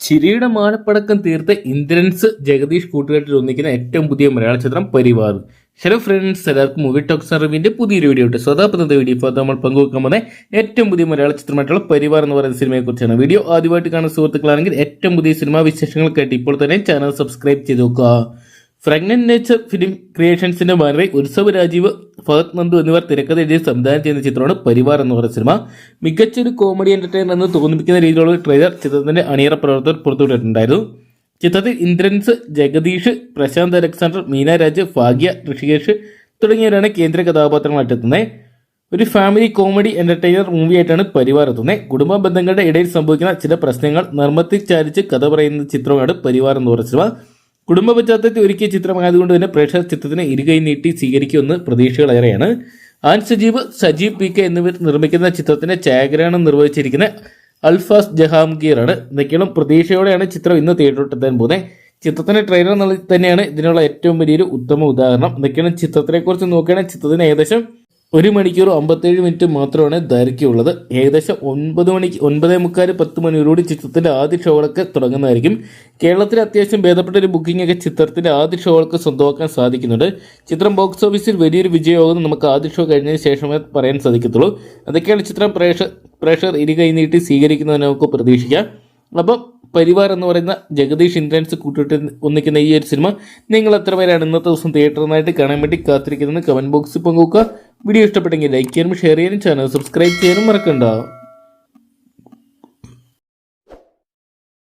ചിരിയുടെ മാനപ്പടക്കം തീർത്ത ഇന്ദ്രൻസ് ജഗദീഷ് കൂട്ടുകെട്ടിൽ ഒന്നിക്കുന്ന ഏറ്റവും പുതിയ മലയാള ചിത്രം പരിവാർ ഹലോ ഫ്രണ്ട്സ് എല്ലാവർക്കും മൂവി ടോക്സ് അറിവിന്റെ പുതിയൊരു വീഡിയോ ഉണ്ട് സ്വതാപ്രദ വീഡിയോ ഇപ്പോൾ നമ്മൾ പങ്കുവെക്കാൻ പോകുന്ന ഏറ്റവും പുതിയ മലയാള ചിത്രമായിട്ടുള്ള പരിവാർ എന്ന് പറയുന്ന സിനിമയെ കുറിച്ചാണ് വീഡിയോ ആദ്യമായിട്ട് കാണുന്ന സുഹൃത്തുക്കളാണെങ്കിൽ ഏറ്റവും പുതിയ സിനിമാ വിശേഷങ്ങൾക്കായിട്ട് ഇപ്പോൾ തന്നെ ചാനൽ സബ്സ്ക്രൈബ് ചെയ്ത് നോക്കുക. ഫ്രഗ്നന്റ് നേച്ചർ ഫിലിം ക്രിയേഷൻസിന്റെ ബാനറിൽ ഉത്സവ് രാജീവ് ഫഹദ് നന്ദു എന്നിവർ തിരക്കഥ എഴുതി സംവിധാനം ചെയ്യുന്ന ചിത്രമാണ് പരിവാർ എന്ന് പറയുന്ന സിനിമ. മികച്ചൊരു കോമഡി എന്റർടൈനർ എന്ന് തോന്നിപ്പിക്കുന്ന രീതിയിലുള്ള ട്രെയിലർ ചിത്രത്തിന്റെ അണിയറ പ്രവർത്തകർ പുറത്തുവിട്ടിട്ടുണ്ടായിരുന്നു. ചിത്രത്തിൽ ഇന്ദ്രൻസ് ജഗദീഷ് പ്രശാന്ത് അലക്സാണ്ടർ മീന രാജ് ഭാഗ്യ ഋഷികേഷ് തുടങ്ങിയവരാണ് കേന്ദ്ര കഥാപാത്രങ്ങളായിട്ട് എത്തുന്നത് ഒരു ഫാമിലി കോമഡി എന്റർടൈനർ മൂവിയായിട്ടാണ് പരിവാർ എത്തുന്നത്. കുടുംബ ബന്ധങ്ങളുടെ ഇടയിൽ സംഭവിക്കുന്ന ചില പ്രശ്നങ്ങൾ നർമ്മത്തിൽ ചാരിച്ച് കഥ പറയുന്ന ചിത്രമാണ് പരിവാർ എന്ന് പറയുന്ന സിനിമ. കുടുംബ പശ്ചാത്തലത്തിൽ ഒരുക്കിയ ചിത്രമായതുകൊണ്ട് തന്നെ പ്രേക്ഷക ചിത്രത്തിന് ഇരുകൈ നീട്ടി സ്വീകരിക്കുമെന്ന് പ്രതീക്ഷകളേറെയാണ്. Ann Sajeev Sajeev P K എന്നിവർ നിർമ്മിക്കുന്ന ചിത്രത്തിന്റെ ഛായാഗ്രഹണം നിർവഹിച്ചിരിക്കുന്ന അൽഫാസ് ജഹാംഗീറാണ് എന്തൊക്കെയാണ് പ്രതീക്ഷയോടെയാണ് ചിത്രം ഇന്ന് തിയേറ്ററിലെത്താൻ പോകുന്നത്. ചിത്രത്തിന്റെ ട്രെയിലർ തന്നെയാണ് ഇതിനുള്ള ഏറ്റവും വലിയൊരു ഉത്തമ ഉദാഹരണം. എന്തൊക്കെയാണ് ചിത്രത്തിനെ കുറിച്ച് നോക്കുകയാണെങ്കിൽ ചിത്രത്തിന് ഏകദേശം ഒരു മണിക്കൂർ അമ്പത്തേഴ് മിനിറ്റ് മാത്രമാണ് ദൈർഘ്യമുള്ളത്. ഏകദേശം ഒൻപത് മണിക്ക് ഒൻപതേ മുക്കാൽ പത്ത് മണിയോടുകൂടി ചിത്രത്തിന്റെ ആദ്യ ഷോകളൊക്കെ തുടങ്ങുന്നതായിരിക്കും. കേരളത്തിൽ അത്യാവശ്യം ഭേദപ്പെട്ട ഒരു ബുക്കിംഗ് ഒക്കെ ചിത്രത്തിന്റെ ആദ്യ ഷോകൾക്ക് സ്വന്തമാക്കാൻ സാധിക്കുന്നുണ്ട്. ചിത്രം ബോക്സ് ഓഫീസിൽ വലിയൊരു വിജയമാകുന്നു നമുക്ക് ആദ്യ ഷോ കഴിഞ്ഞതിന് ശേഷമേ പറയാൻ സാധിക്കത്തുള്ളൂ. അതൊക്കെയാണ് ചിത്രം പ്രേക്ഷ പ്രേക്ഷകർ ഇരുകൈ നീട്ടി സ്വീകരിക്കുന്നതെന്ന് നമുക്ക് പ്രതീക്ഷിക്കാം. അപ്പം പരിവാർ എന്ന് പറയുന്ന ജഗദീഷ് ഇന്ദ്രൻസ് കൂട്ടിട്ട് ഒന്നിക്കുന്ന ഈ ഒരു സിനിമ നിങ്ങൾ എത്ര പേരാണ് ഇന്നത്തെ ദിവസം തിയേറ്ററിനായിട്ട് കാണാൻ വേണ്ടി കാത്തിരിക്കുന്നത് കമന്റ് ബോക്സിൽ പങ്കുവെക്കുക. വീഡിയോ ഇഷ്ടപ്പെട്ടെങ്കിൽ ലൈക്ക് ചെയ്യാനും ഷെയർ ചെയ്യാനും ചാനൽ സബ്സ്ക്രൈബ് ചെയ്യാനും മറക്കണ്ട.